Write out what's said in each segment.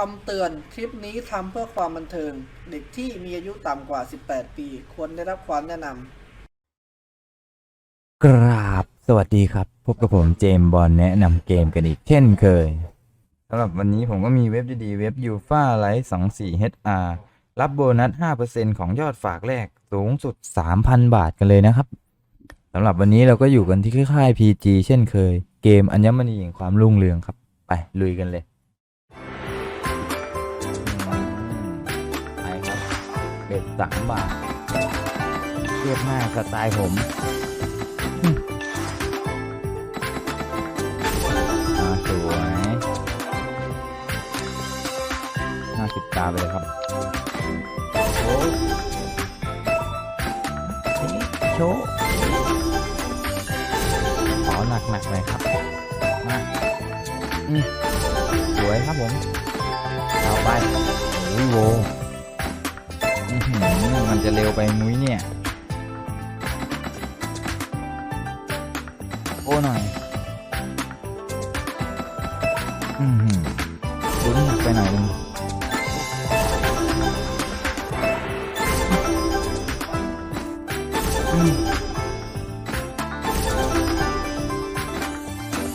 คำเตือนคลิปนี้ทำเพื่อความบันเทิง เด็กที่มีอายุต่ำกว่า 18 ปี ควรได้รับความแนะนำกราบสวัสดีครับ พบกับผมเจมบอลแนะนำเกมกันอีกเช่นเคยสำหรับวันนี้ผมก็มีเว็บดีๆเว็บ u f a l i t 24 HR รับโบนัส 5%ของยอดฝากแรกสูงสุด 3,000 บาทกันเลยนะครับสำหรับวันนี้เราก็อยู่กันที่ค่าย PG เช่นเคย เกมอัญมณีแห่งความรุ่งเรืองครับ ไปลุยกันเลย เบ็ดสามบาทเรียบง่ายสไตล์ผมอ่าสวยห้าสิบตาไปเลยครับโอ้โชว์ขอหนักหนักๆหน่อยครับมาสวยครับผมเอาไปโอ้ยโวอื้อหือ มันจะเร็วไปมุ้ยเนี่ย โอ้หน่อยอืมลุ้นหนักไปหน่อยนึง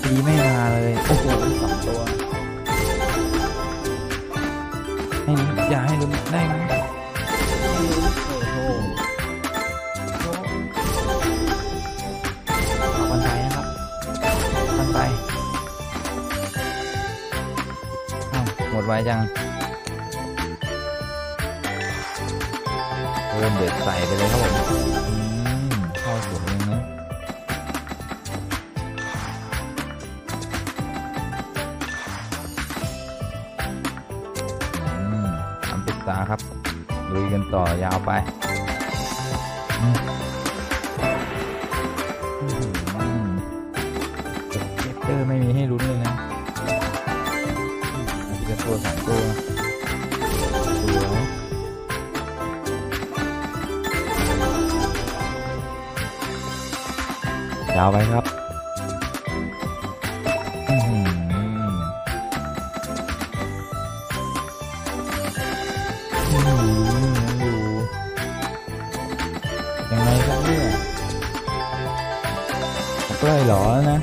ตีไม่มาเลยโอ้โหสองตัวให้อย่าให้ลุ้นได้ เอาบันไดนะครับบันไดอ้าวหมดไวจังเริ่มเด็ดใส่ไปเลยครับผมอืมเข้าสวยยังนะอืมทำปิดตาครับลุยกันต่อยาวไป เก็บเตอร์ไม่มีให้ลุ้นเลยนะอาจจะตัวสองตัวสวยยาวไปครับ หรอนะ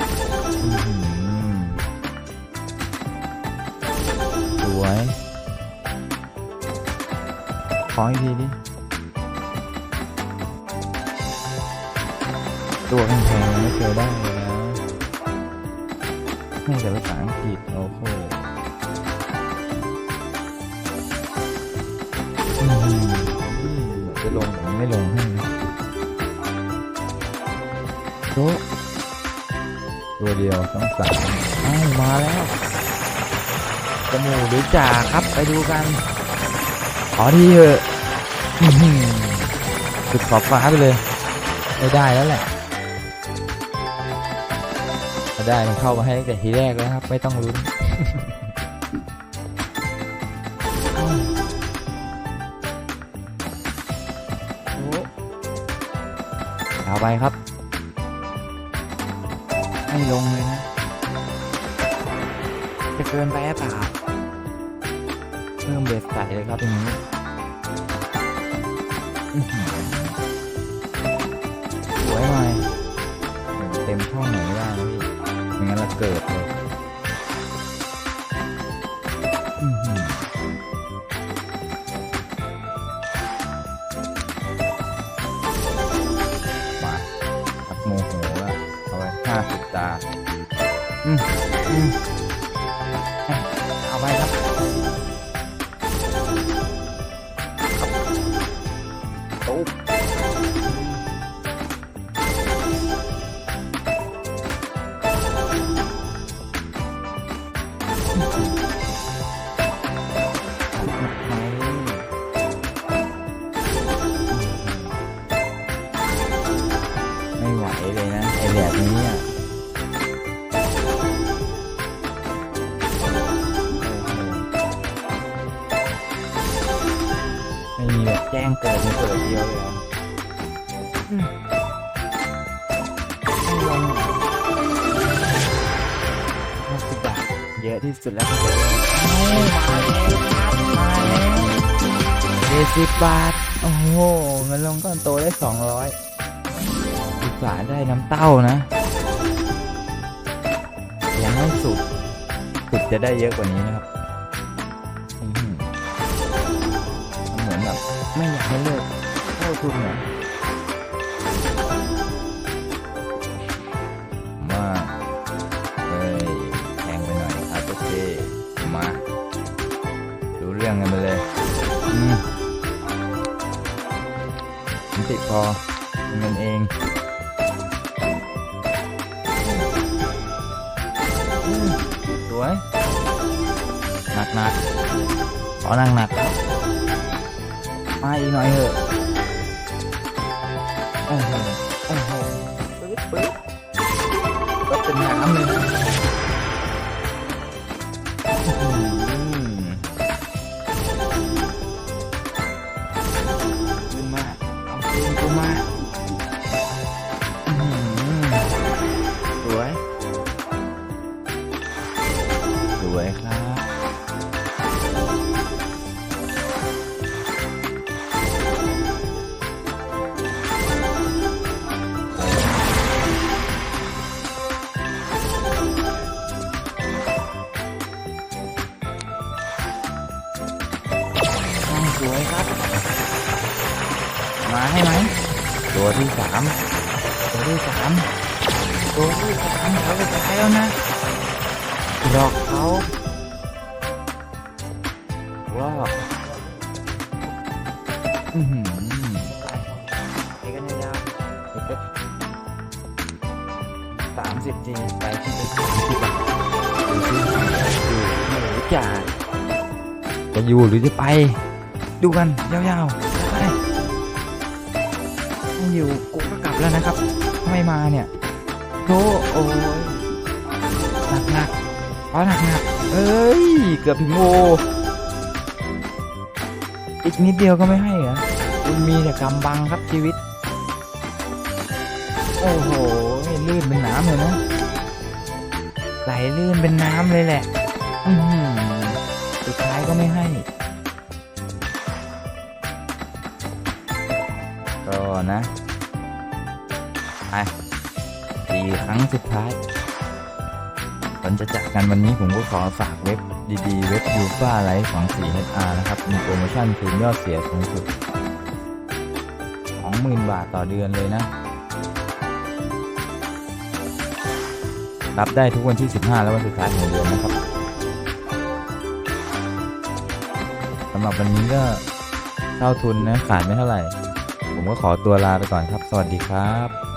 อื้อหือสวยขออีกทีดิตัวแพงๆไม่เคยได้เลยนะให้แต่ภาษาอังกฤษโอ้โหอื้อหือจะลงผมไม่ลงให้นะ โตะตัวเดียวต้องสามอ้าวมาแล้วจมูกหรือจ่าครับไปดูกันขอที่เถอะอื้อหือสุดขอบฟ้าไปเลย ไม่ได้แล้วแหละถ้าได้มันเข้ามาให้ตั้งแต่ทีแรกแล้วครับ ไม่ต้องลุ้นโอ้เอาไปครับ่ลงเลยนะ จะเกินไปหรือเปล่าเพิ่มเบสใส่เลยครับอย่างนี้สวยหน่อยเต็มช่องไหนไม่ได้นะพี่ไม่งั้นเราเกิดเลย ห้าสิบตาอืมอืมเอาไป มีแบบแจ้งเกิดมีเกิดเดียวเลยเหรออืมไม่ลงห้าสิบบาทเยอะที่สุดแล้วครับเอ้ามาแล้วครับมาแล้วเจ็ดสิบบาท โอ้โหเงินลงก้อนโตได้สองร้อยอุตส่าห์ได้น้ำเต้านะยังไม่สุดสุดจะได้เยอะกว่านี้นะครับ ไม่อยากให้เลิกเข้าทุนเนี่ยมาเอ้ยแพงไปหน่อยครับโอเคมาดูเรื่องกันไปเลยอืมผมติดพอเงินเองสวยหนักหนักขอหนักหนัก มาอีกหน่อยเถอะโอ้โหโอ้โหปึ๊บปึ๊บก็เป็นน้ำเลยขึ้นมาเอาคืนมา ตัวที่สามตัวที่สามตัวที่สามเขาจะตายแล้วนะหลอกเขาหลอกอือหือไปไปกันยาวๆเดี๋ยวสามสิบจีไปที่จะสามสิบบาทดูสิอยู่หรือจะจะอยู่หรือจะไป ดูกันยาวๆ อยู่กูก็กลับแล้วนะครับไม่มาเนี่ยโธ่โอ้ยหนักหนักๆอ๋อหนักหนักเอ้ย เกือบถึงโออีกนิดเดียวก็ไม่ให้เหรอคุณมีแต่กำบังครับชีวิต โอ้โหลื่นเป็นน้ำเลยนะ ไหลลื่นเป็นน้ำเลยแหละ อืสุดท้ายก็ไม่ให้ก็นะ ไปสี่ครั้งสุดท้ายก่อนจะจากกันวันนี้ผมก็ขอฝากเว็บดีๆ เว็บยูฟ่าไลฟ์ของ 4HR นะครับ มีโปรโมชั่นคืนยอดเสียสูงสุด 20,000 บาทต่อเดือนเลยนะ รับได้ทุกวันที่ 15 และวันสุดท้ายของเดือนนะครับสำหรับวันนี้ก็เท่าทุนนะขาดไม่เท่าไหร่ ผมก็ขอตัวลาไปก่อนครับ สวัสดีครับ